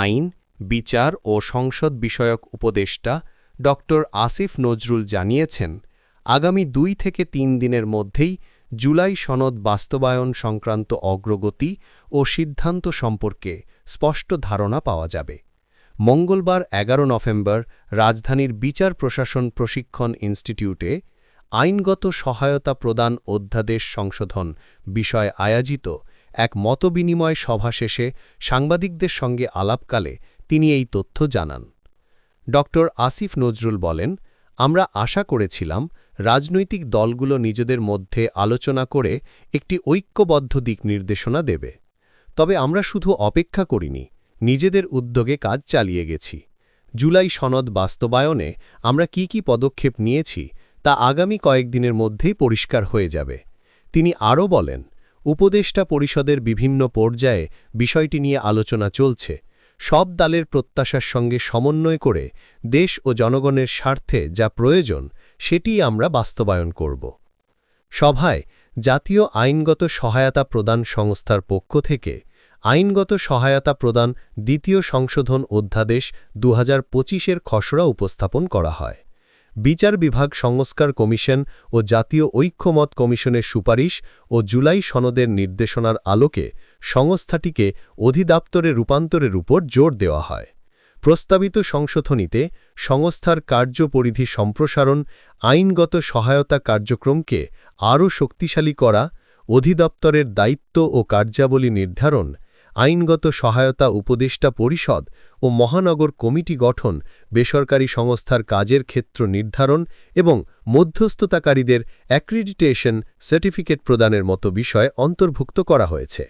আইন, বিচার ও সংসদ বিষয়ক উপদেষ্টা ড. আসিফ নজরুল জানিয়েছেন, আগামী দুই থেকে তিন দিনের মধ্যেই জুলাই সনদ বাস্তবায়ন সংক্রান্ত অগ্রগতি ও সিদ্ধান্ত সম্পর্কে স্পষ্ট ধারণা পাওয়া যাবে। মঙ্গলবার এগারো নভেম্বর রাজধানীর বিচার প্রশাসন প্রশিক্ষণ ইনস্টিটিউটে আইনগত সহায়তা প্রদান অধ্যাদেশ সংশোধন বিষয়ে আয়োজিত এক মতবিনিময় সভা শেষে সাংবাদিকদের সঙ্গে আলাপকালে তিনি এই তথ্য জানান। ড. আসিফ নজরুল বলেন, আমরা আশা করেছিলাম রাজনৈতিক দলগুলো নিজেদের মধ্যে আলোচনা করে একটি ঐক্যবদ্ধ দিক নির্দেশনা দেবে। তবে আমরা শুধু অপেক্ষা করিনি, নিজেদের উদ্যোগে কাজ চালিয়ে গেছি। জুলাই সনদ বাস্তবায়নে আমরা কি কি পদক্ষেপ নিয়েছি তা আগামী কয়েকদিনের মধ্যেই পরিষ্কার হয়ে যাবে। তিনি আরও বলেন উপদেষ্টা পরিষদের বিভিন্ন পর্যায়ে বিষয়টি নিয়ে আলোচনা চলছে। সব দলের প্রত্যাশার সঙ্গে সমন্বয় করে দেশ ও জনগণের স্বার্থে যা প্রয়োজন সেটিই আমরা বাস্তবায়ন করব। সভায় জাতীয় আইনগত সহায়তা প্রদান সংস্থার পক্ষ থেকে আইনগত সহায়তা প্রদান দ্বিতীয় সংশোধন অধ্যাদেশ দু এর খসড়া উপস্থাপন করা হয়। বিচার বিভাগ সংস্কার কমিশন ও জাতীয় ঐক্যমত কমিশনের সুপারিশ ও জুলাই সনদের নির্দেশনার আলোকে সংস্থাটিকে অধিদপ্তরে রূপান্তরের উপর জোর দেওয়া হয়। প্রস্তাবিত সংশোধনীতে সংস্থার কার্যপরিধি সম্প্রসারণ, আইনগত সহায়তা কার্যক্রমকে আরও শক্তিশালী করা, অধিদপ্তরের দায়িত্ব ও কার্যাবলী নির্ধারণ আইনগত সহায়তা উপদেষ্টা পরিষদ ও মহানগর কমিটি গঠন, বেসরকারি সংস্থার কাজের ক্ষেত্র নির্ধারণ এবং মধ্যস্থতাকারীদের অ্যাক্রিডিটেশন সার্টিফিকেট প্রদানের মতো বিষয় অন্তর্ভুক্ত করা হয়েছে।